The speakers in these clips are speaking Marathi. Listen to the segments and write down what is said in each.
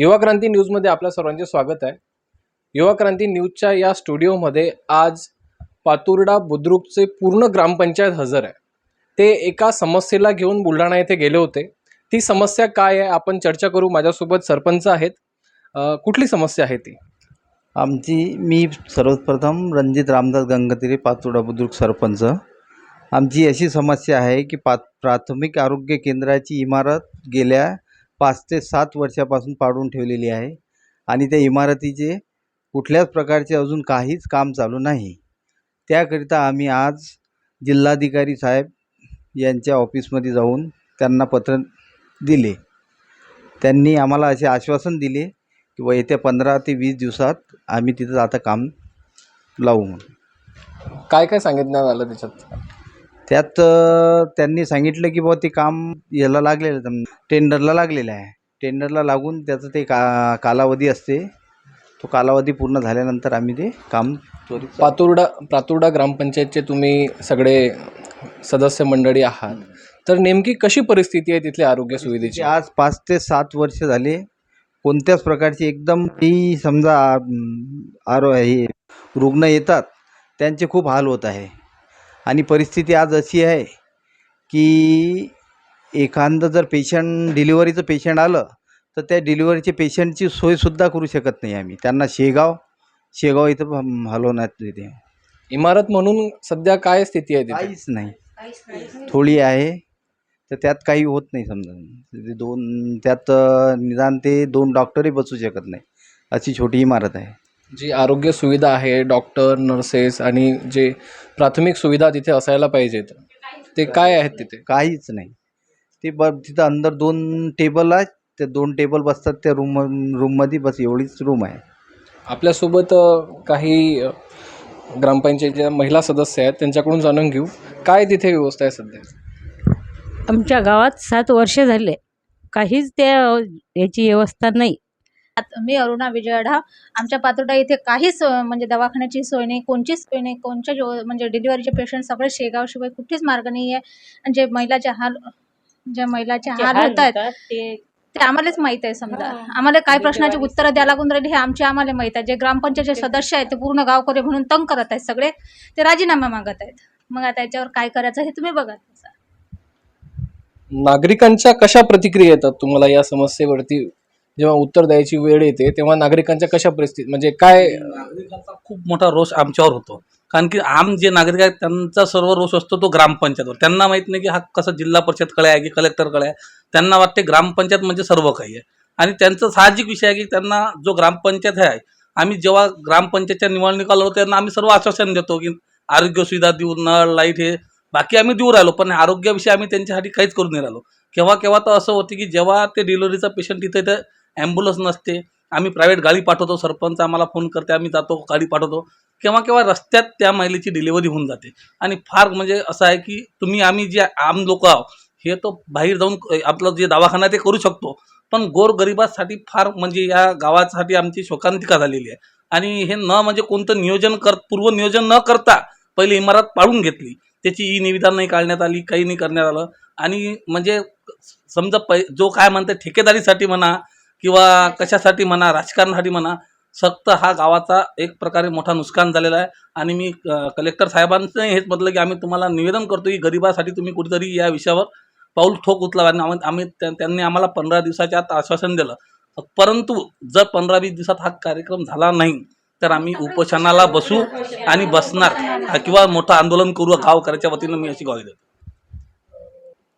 युवा क्रांती न्यूजमध्ये आपल्या सर्वांचे स्वागत आहे. युवा क्रांती न्यूजच्या या स्टुडिओमध्ये आज पातुर्डा बुद्रुकचे पूर्ण ग्रामपंचायत हजर आहे. ते एका समस्येला घेऊन बुलढाणा येथे गेले होते. ती समस्या काय आहे? आपण चर्चा करू. माझ्यासोबत सरपंच आहेत. कुठली समस्या आहे ती? आमची मी सर्वप्रथम रणजित रामदास गंगतिरे पातुर्डा बुद्रुक सरपंच. आमची अशी समस्या आहे की पा प्राथमिक आरोग्य केंद्राची इमारत गेल्या पाच ते सात वर्षापासून पाडून ठेवलेली आहे. आणि त्या इमारतीचे कुठल्याच प्रकारचे अजून काहीच काम चालू नाही. त्याकरिता आम्ही आज जिल्हाधिकारी साहेब यांच्या ऑफिसमध्ये जाऊन त्यांना पत्र दिले. त्यांनी आम्हाला असे आश्वासन दिले की व येत्या पंधरा ते वीस दिवसात आम्ही तिथं आता काम लावू म्हणून. काय काय सांगितलं आलं त्याच्यात? त्यात त्यांनी सांगितलं की बुवा ते काम याला लागलेलं आहे, टेंडरला लागलेलं आहे. टेंडरला लागून त्याचं ते का कालावधी असते. तो कालावधी पूर्ण झाल्यानंतर आम्ही ते काम त्वरित पातुर्डा पातुर्डा ग्रामपंचायतचे तुम्ही सगळे सदस्य मंडळी आहात. तर नेमकी कशी परिस्थिती आहे तिथल्या आरोग्य सुविधेची? आज पाच ते सात वर्ष झाले. कोणत्याच प्रकारची एकदम ती समजा आरो हे रुग्ण येतात त्यांचे खूप हाल होत आहे. आणि परिस्थिती आज अशी आहे की एखादं जर पेशंट डिलिव्हरीचं पेशंट आलं तर त्या डिलिव्हरीचे पेशंटची सोयसुद्धा करू शकत नाही आम्ही. त्यांना शेगाव शेगाव इथं हम- हलवण्यात येते. इमारत म्हणून सध्या काय स्थिती आहे तिथे? काहीच नाही. थोडी आहे तर त्यात काही होत नाही समजा. ते दोन त्यात अं, निदान ते दोन डॉक्टरही बसू शकत नाही. अशी छोटी इमारत आहे. जी आरोग्य सुविधा आहे डॉक्टर नर्सेस आणि जे प्राथमिक सुविधा तिथे असायला पाहिजेत ते काय आहेत तिथे? काहीच नाही. ते ब तिथं अंदर दोन टेबल आहेत ते दोन टेबल बसतात त्या रूम रूममध्ये बस एवढीच रूम आहे. आपल्यासोबत अ, काही अ, ग्रामपंचायतीच्या महिला सदस्य आहेत त्यांच्याकडून जाणून घेऊ. काय तिथे व्यवस्था आहे सध्या? आमच्या गावात सात वर्ष झाले. काहीच त्या याची व्यवस्था नाही. मी अरुणा विजयढा आमच्या पातोडा इथे काहीच म्हणजे दवाखान्याची सोय नाही कोणचीच सोय नाही कोणच्या जो म्हणजे डिलिव्हरीचे पेशंट सगळे शेगावशिवाय कुठेच मार्ग नाही आहे आणि जे महिलाचे हाल ज्या महिलाचे हाल होत आहेत ते ते आम्हालाच माहीत आहे समजा. आम्हाला काय प्रश्नाची उत्तरं द्यायला लागून राहिली हे आमचे आम्हाला माहीत आहे. जे ग्रामपंचायतचे सदस्य आहेत ते पूर्ण गावकरी म्हणून तंग करत आहेत सगळे ते राजीनामा मागत आहेत. मग आता याच्यावर काय करायचं हे तुम्ही बघा. नागरिकांच्या कशा प्रतिक्रिया येतात तुम्हाला या समस्येवरती? जेव्हा उत्तर द्यायची वेळ येते तेव्हा नागरिकांच्या कशा परिस्थिती म्हणजे काय नागरिकांचा खूप मोठा रोष आमच्यावर होतो. कारण की आम जे नागरिक आहेत त्यांचा सर्व रोष असतो तो ग्रामपंचायतवर. त्यांना माहीत नाही की हा कसा जिल्हा परिषदकडे आहे की कलेक्टरकडे आहे. त्यांना वाटते ग्रामपंचायत म्हणजे सर्व काही आहे. आणि त्यांचं साहजिक विषय आहे की त्यांना जो ग्रामपंचायत आहे आम्ही जेव्हा ग्रामपंचायतच्या निवडणुका होतो त्यांना आम्ही सर्व आश्वासन देतो की आरोग्य सुविधा देऊ नळ लाइट हे बाकी आम्ही देऊ राहिलो पण आरोग्याविषयी आम्ही त्यांच्यासाठी काहीच करून नाही राहिलो. केव्हा केव्हा तर असं होते की जेव्हा ते डिलिव्हरीचा पेशंट तिथे ॲम्ब्युलन्स नसते. आम्ही प्रायव्हेट गाडी पाठवतो सरपंच आम्हाला फोन करते आम्ही जातो गाडी पाठवतो. केव्हा केव्हा रस्त्यात त्या महिलेची डिलिव्हरी होऊन जाते. आणि फार म्हणजे असं आहे की तुम्ही आम्ही जे आम लोक आहोत हे तो बाहेर जाऊन आपलं जे दवाखाना ते करू शकतो. पण गोरगरिबासाठी फार म्हणजे या गावासाठी आमची शोकांतिका झालेली आहे. आणि हे न म्हणजे कोणतं नियोजन कर पूर्व नियोजन न करता पहिले इमारत पाडून घेतली. त्याची ई निविदा नाही काढण्यात आली काही नाही करण्यात आलं. आणि म्हणजे समजा पै जो काय म्हणते ठेकेदारीसाठी म्हणा किंवा कशासाठी म्हणा राजकारणासाठी म्हणा सक्त हा गावाचा एक प्रकारे मोठा नुकसान झालेला आहे. आणि मी कलेक्टर साहेबांचं हेच म्हटलं की आम्ही तुम्हाला निवेदन करतो की गरिबासाठी तुम्ही कुठेतरी या विषयावर पाऊल ठोक उचलावा. आणि आम्ही- आम्ही त्या- त्यांनी आम्हाला पंधरा दिवसाच्या आत आश्वासन दिलं. परंतु जर पंधरा वीस दिवसात हा कार्यक्रम झाला नाही तर आम्ही उपोषणाला बसू आणि बसणार किंवा मोठं आंदोलन करू गावकऱ्याच्या वतीनं मी अशी ग्वाही देतो.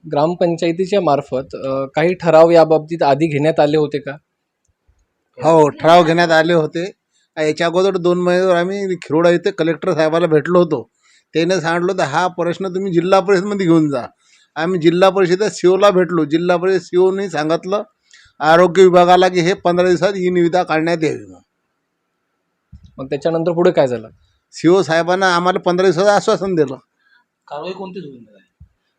ग्रामपंचायतीच्या मार्फत अ, काही ठराव याबाबतीत आधी घेण्यात आले होते का? हो ठराव घेण्यात आले होते. याच्या अगोदर दोन महिन्यावर आम्ही खिरोडा इथे कलेक्टर साहेबाला भेटलो होतो. त्याने सांगितलं होतं हा प्रश्न तुम्ही जिल्हा परिषदमध्ये घेऊन जा. आम्ही जिल्हा परिषदेत सीओला भेटलो. जिल्हा परिषद सीओनी सांगितलं आरोग्य विभागाला की हे पंधरा दिवसात ही निविदा काढण्यात यावी मग त्याच्यानंतर पुढे काय झालं? सीओ साहेबांना आम्हाला पंधरा दिवसाचं आश्वासन दिलं. कारवाई कोणतीच राहिली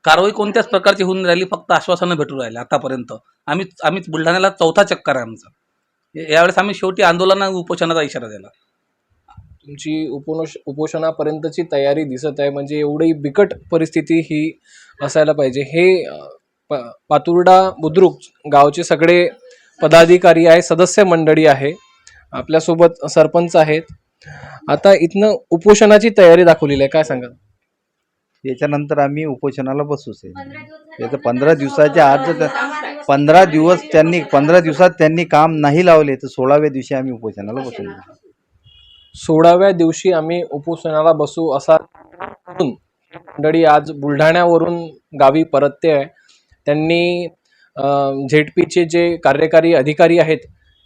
कारवाई कोणत्याच प्रकारची होऊन राहिली फक्त आश्वासनं भेटून राहिले आतापर्यंत. आम्ही आम्ही बुलढाण्याला चौथा चक्कर आहे आमचा. यावेळेस आम्ही शेवटी आंदोलन आणि उपोषणाचा इशारा दिला. तुमची उपोष उपोषणापर्यंतची तयारी दिसत आहे म्हणजे एवढी बिकट परिस्थिती ही असायला पाहिजे. हे प पातुर्डा बुद्रुक गावचे सगळे पदाधिकारी आहे सदस्य मंडळी आहे. आपल्यासोबत सरपंच आहेत. आता इथनं उपोषणाची तयारी दाखवलेली आहे. काय सांगाल? याच्यानंतर आम्ही उपोषणाला बसूच आहे. याचं पंधरा दिवसाच्या आत जर त्या- पंधरा दिवस त्यांनी पंधरा दिवसात त्यांनी काम नाही लावले तर सोळाव्या दिवशी आम्ही उपोषणाला बसून सोळाव्या दिवशी आम्ही उपोषणाला बसू असा मंडळी आज बुलढाण्यावरून गावी परतते आहे. त्यांनी झेडपीचे जे कार्यकारी अधिकारी आहेत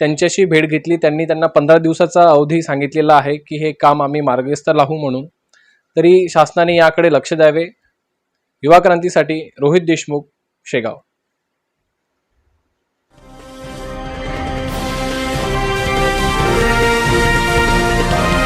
त्यांच्याशी भेट घेतली. त्यांनी त्यांना पंधरा दिवसाचा अवधी सांगितलेला आहे की हे काम आम्ही मार्गस्थ लावू म्हणून. तरी शासनाने याकडे लक्ष द्यावे. युवा क्रांतीसाठी रोहित देशमुख शेगाव.